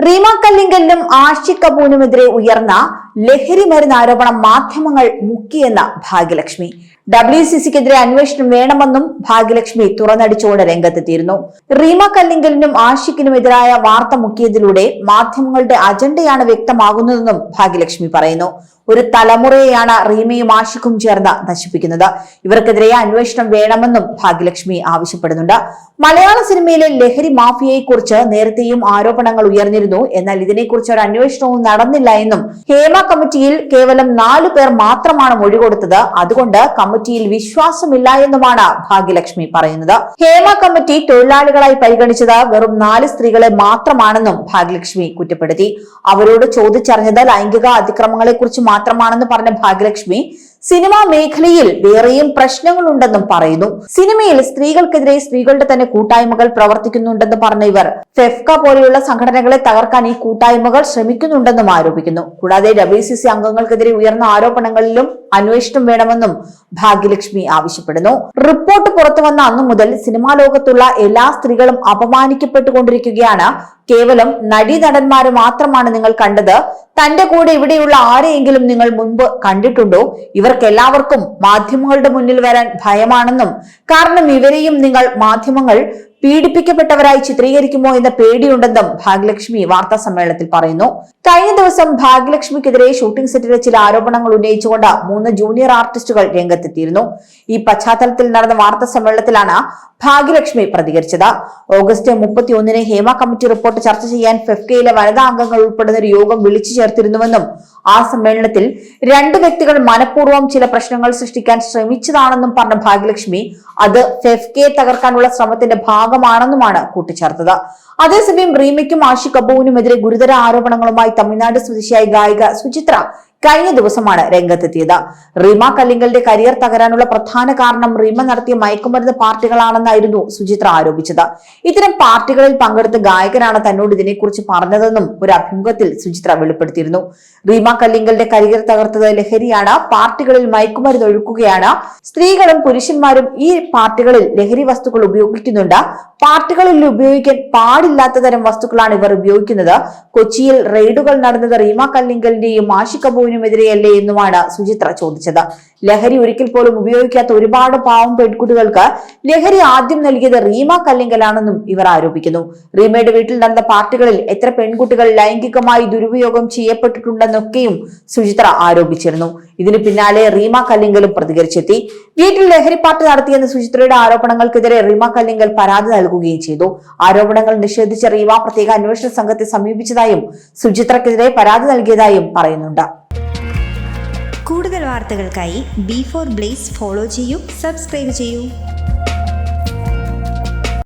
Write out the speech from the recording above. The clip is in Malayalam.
റീമ കല്ലിങ്കലിനും ആഷിഖ് കപൂറിനുമെതിരെ ഉയർന്ന ലഹരി മരുന്ന് ആരോപണം മാധ്യമങ്ങൾ മുക്കിയെന്ന ഭാഗ്യലക്ഷ്മി. ഡബ്ല്യു സി സിക്കെതിരെ അന്വേഷണം വേണമെന്നും ഭാഗ്യലക്ഷ്മി തുറന്നടിച്ചുകൊണ്ട് രംഗത്തെത്തിയിരുന്നു. റീമ കല്ലിങ്കലിനും ആഷിഖിനും എതിരായ വാർത്ത മുക്കിയതിലൂടെ മാധ്യമങ്ങളുടെ അജണ്ടയാണ് വ്യക്തമാകുന്നതെന്നും ഭാഗ്യലക്ഷ്മി പറയുന്നു. ഒരു തലമുറയെയാണ് റീമയും ആഷിക്കും ചേർന്ന് നശിപ്പിക്കുന്നത്. ഇവർക്കെതിരെ അന്വേഷണം വേണമെന്നും ഭാഗ്യലക്ഷ്മി ആവശ്യപ്പെടുന്നുണ്ട്. മലയാള സിനിമയിലെ ലഹരി മാഫിയയെക്കുറിച്ച് നേരത്തെയും ആരോപണങ്ങൾ ഉയർന്നിരുന്നു. എന്നാൽ ഇതിനെക്കുറിച്ച് ഒരു അന്വേഷണവും നടന്നില്ല എന്നും ഹേമ കമ്മിറ്റിയിൽ കേവലം നാലു പേർ മാത്രമാണ് മൊഴി കൊടുത്തത്. അതുകൊണ്ട് കമ്മിറ്റിയിൽ വിശ്വാസമില്ല എന്നുമാണ് ഭാഗ്യലക്ഷ്മി പറയുന്നത്. ഹേമ കമ്മിറ്റി തൊഴിലാളികളായി പരിഗണിച്ചത് വെറും നാല് സ്ത്രീകളെ മാത്രമാണെന്നും ഭാഗ്യലക്ഷ്മി കുറ്റപ്പെടുത്തി. അവരോട് ചോദിച്ചറിഞ്ഞത് ലൈംഗിക അതിക്രമങ്ങളെ കുറിച്ച് മാത്രമാണെന്ന് പറഞ്ഞ ഭാഗ്യലക്ഷ്മി സിനിമാ മേഖലയിൽ വേറെയും പ്രശ്നങ്ങളുണ്ടെന്നും പറയുന്നു. സിനിമയിൽ സ്ത്രീകൾക്കെതിരെ സ്ത്രീകളുടെ തന്നെ കൂട്ടായ്മകൾ പ്രവർത്തിക്കുന്നുണ്ടെന്ന് പറഞ്ഞ ഇവർ. ഫെഫ്ക പോലെയുള്ള സംഘടനകളെ തകർക്കാൻ ഈ കൂട്ടായ്മകൾ ശ്രമിക്കുന്നുണ്ടെന്നും ആരോപിക്കുന്നു. കൂടാതെ ഡബ്ല്യു അംഗങ്ങൾക്കെതിരെ ഉയർന്ന ആരോപണങ്ങളിലും അന്വേഷണം വേണമെന്നും ഭാഗ്യലക്ഷ്മി ആവശ്യപ്പെടുന്നു. റിപ്പോർട്ട് പുറത്തു വന്ന അന്നു മുതൽ സിനിമാ ലോകത്തുള്ള എല്ലാ സ്ത്രീകളും അപമാനിക്കപ്പെട്ടുകൊണ്ടിരിക്കുകയാണ്. കേവലം നടീനടന്മാരെ മാത്രമാണ് നിങ്ങൾ കണ്ടത്. തന്റെ കൂടെ ഇവിടെയുള്ള ആരെയെങ്കിലും നിങ്ങൾ മുൻപ് കണ്ടിട്ടുണ്ടോ? ഇവർക്ക് എല്ലാവർക്കും മാധ്യമങ്ങളുടെ മുന്നിൽ വരാൻ ഭയമാണെന്നും കാരണം ഇവരെയും നിങ്ങൾ മാധ്യമങ്ങൾ പീഡിപ്പിക്കപ്പെട്ടവരായി ചിത്രീകരിക്കുമോ എന്ന പേടിയുണ്ടെന്നും ഭാഗ്യലക്ഷ്മി വാർത്താ സമ്മേളനത്തിൽ പറയുന്നു. കഴിഞ്ഞ ദിവസം ഭാഗ്യലക്ഷ്മിക്കെതിരെ ഷൂട്ടിംഗ് സെറ്റിലെ ചില ആരോപണങ്ങൾ ഉന്നയിച്ചുകൊണ്ട് മൂന്ന് ജൂനിയർ ആർട്ടിസ്റ്റുകൾ രംഗത്തെത്തിയിരുന്നു. ഈ പശ്ചാത്തലത്തിൽ നടന്ന വാർത്താ സമ്മേളനത്തിലാണ് ഭാഗ്യലക്ഷ്മി പ്രതികരിച്ചത്. ഓഗസ്റ്റ് മുപ്പത്തി ഒന്നിന് ഹേമ കമ്മിറ്റി റിപ്പോർട്ട് ചർച്ച ചെയ്യാൻ ഫെഫ്കയിലെ വനിതാ അംഗങ്ങൾ ഉൾപ്പെടുന്ന ഒരു യോഗം വിളിച്ചു ചേർത്തിരുന്നുവെന്നും ആ സമ്മേളനത്തിൽ രണ്ട് വ്യക്തികൾ മനഃപൂർവം ചില പ്രശ്നങ്ങൾ സൃഷ്ടിക്കാൻ ശ്രമിച്ചതാണെന്നും പറഞ്ഞ ഭാഗ്യലക്ഷ്മി അത് ഫെഫ്കെ തകർക്കാനുള്ള ശ്രമത്തിന്റെ ഭാഗമാണെന്നുമാണ് കൂട്ടിച്ചേർത്തത്. അതേസമയം റീമയ്ക്കും ആഷി കപൂറിനുമെതിരെ ഗുരുതര ആരോപണങ്ങളുമായി തമിഴ്നാട് സ്വദേശിയായ ഗായിക സുചിത്ര കഴിഞ്ഞ ദിവസമാണ് രംഗത്തെത്തിയത്. റീമ കല്ലിങ്കലിന്റെ കരിയർ തകരാനുള്ള പ്രധാന കാരണം റീമ നടത്തിയ മയക്കുമരുന്ന് പാർട്ടികളാണെന്നായിരുന്നു സുചിത്ര ആരോപിച്ചത്. ഇത്തരം പാർട്ടികളിൽ പങ്കെടുത്ത ഗായകനാണ് തന്നോട് ഇതിനെക്കുറിച്ച് പറഞ്ഞതെന്നും ഒരു അഭിമുഖത്തിൽ സുചിത്ര വെളിപ്പെടുത്തിയിരുന്നു. റീമ കല്ലിങ്കലിന്റെ കരിയർ തകർത്തത് ലഹരിയാണ്. പാർട്ടികളിൽ മയക്കുമരുന്ന് ഒഴുക്കുകയാണ്. സ്ത്രീകളും പുരുഷന്മാരും ഈ പാർട്ടികളിൽ ലഹരി വസ്തുക്കൾ ഉപയോഗിക്കുന്നുണ്ട്. പാർട്ടികളിൽ ഉപയോഗിക്കാൻ പാടില്ലാത്ത തരം വസ്തുക്കളാണ് ഇവർ ഉപയോഗിക്കുന്നത്. കൊച്ചിയിൽ റെയ്ഡുകൾ നടന്നത് റീമ കല്ലിങ്കലിന്റെയും ആഷി കപൂറിനുമെതിരെയല്ലേ എന്നുമാണ് സുചിത്ര ചോദിച്ചത്. ലഹരി ഒരിക്കൽ പോലും ഉപയോഗിക്കാത്ത ഒരുപാട് പാവം പെൺകുട്ടികൾക്ക് ലഹരി ആദ്യം നൽകിയത് റീമ കല്ലിങ്കലാണെന്നും ഇവർ ആരോപിക്കുന്നു. റീമയുടെ വീട്ടിൽ നടന്ന പാർട്ടികളിൽ എത്ര പെൺകുട്ടികൾ ലൈംഗികമായി ദുരുപയോഗം ചെയ്യപ്പെട്ടിട്ടുണ്ടെന്നൊക്കെയും സുചിത്ര ആരോപിച്ചിരുന്നു. ഇതിന് പിന്നാലെ റീമ കല്ലിങ്കലും പ്രതികരിച്ചെത്തി. വീട്ടിൽ ലഹരിപ്പാട്ട് നടത്തിയെന്ന സുചിത്രയുടെ ആരോപണങ്ങൾക്കെതിരെ റീമ കല്ലിങ്കൽ പരാതി നൽകുകയും ചെയ്തു. ആരോപണങ്ങൾ നിഷേധിച്ച റീമ പ്രത്യേക അന്വേഷണ സംഘത്തെ സമീപിച്ചതായും സുചിത്രക്കെതിരെ പരാതി നൽകിയതായും പറയുന്നുണ്ട്. കൂടുതൽ വാർത്തകൾക്കായി ബി ഫോർ ബ്ലേസ് ഫോളോ ചെയ്യൂ സബ്സ്ക്രൈബ് ചെയ്യൂ.